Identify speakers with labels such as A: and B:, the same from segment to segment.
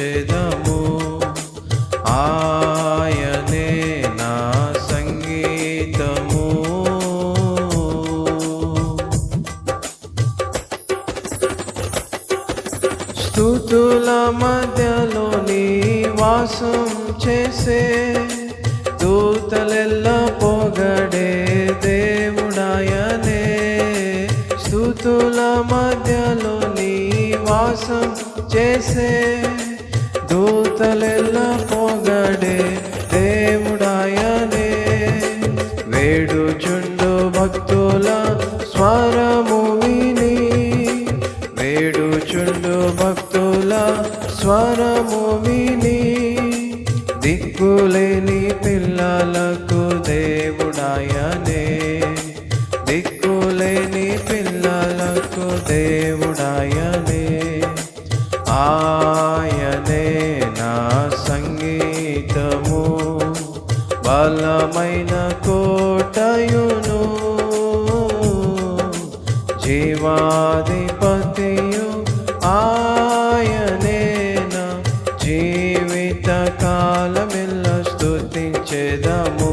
A: చెదము. ఆయనే నా సంగీతము. స్థుతుల మధ్యలో నీ వాసం చేసే దూతలెల్ల పొగడే దేవుడాయనే. స్థుతుల మధ్యలో నీ వాసం చేసే దూతలెల్ల పొగడే దేవుడాయనే. వేడుచుండు భక్తుల స్వరము విని. వేడుచుండు భక్తుల స్వరము విని. దిక్కులేని పిల్లలకు దేవుడాయనే. దిక్కులేని పిల్లలకు దేవుడాయనే. ఆ సంగీతము బలమైన కోటయును జీవాధిపతియు ఆయనేన జీవిత కాలమిల్ల స్థుతించెదము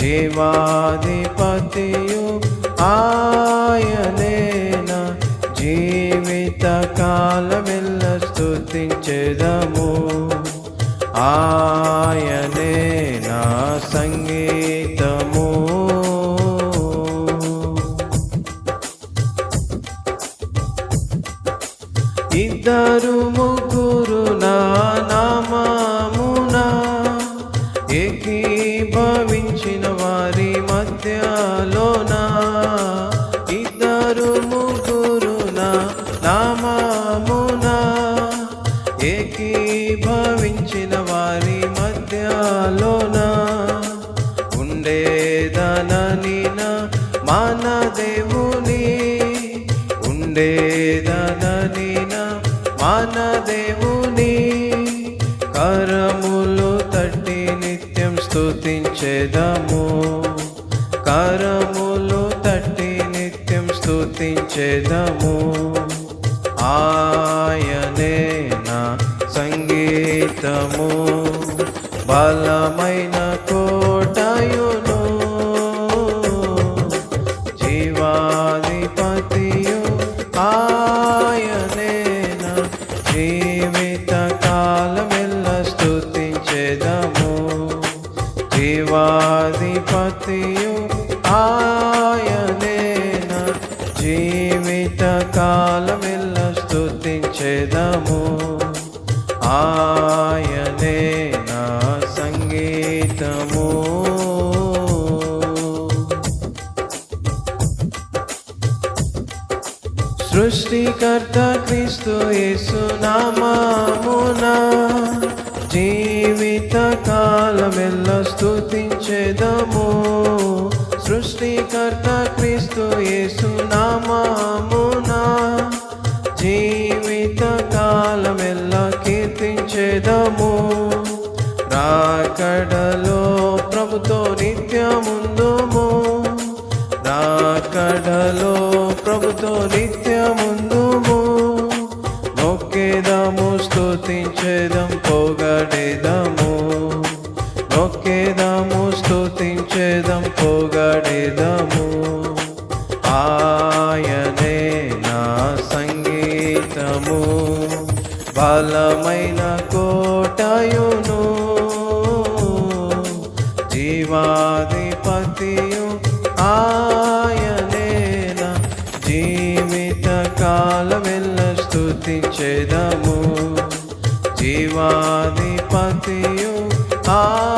A: జీవాధిపతియు ఆయనేన జీవిత కాలమిల్ల స్థుతించెదము ఆయనే నా సంగీ ఉండేదనని నా మన దేవుని. ఉండేదనని మన దేవుని. కరములు తట్టి నిత్యం స్థుతించేదము కరములు తట్టి నిత్యం స్థుతించేదము ఆయనే నా సంగీతము. బలమైన కో జీవాధిపతియు ఆయనే నా జీవిత కాలమెల్ల స్తుతించెదము. జీవాధిపతియు ఆయనే నా జీవిత కాలమెల్ల స్తుతించెదము. ఆ సృష్టికర్త క్రీస్తు యేసు జీవిత కాలమెల్ల స్థుతించేదము సృష్టికర్త క్రీస్తు యేసు నామామున జీవిత కాలమెల్ల కీర్తించేదము. రాకడలో ప్రభుతో నిత్యముందుము. రాకడలో ప్రభుతో నిత్య నొక్కేదము స్తుతించేదం పొగడేదము. నొక్కేదము స్తుతించేదం పొగడేదము. ఆయనే నా సంగీతము బలమైన కోటయును. జీవాధిపతియు స్తుతించెదము ఆ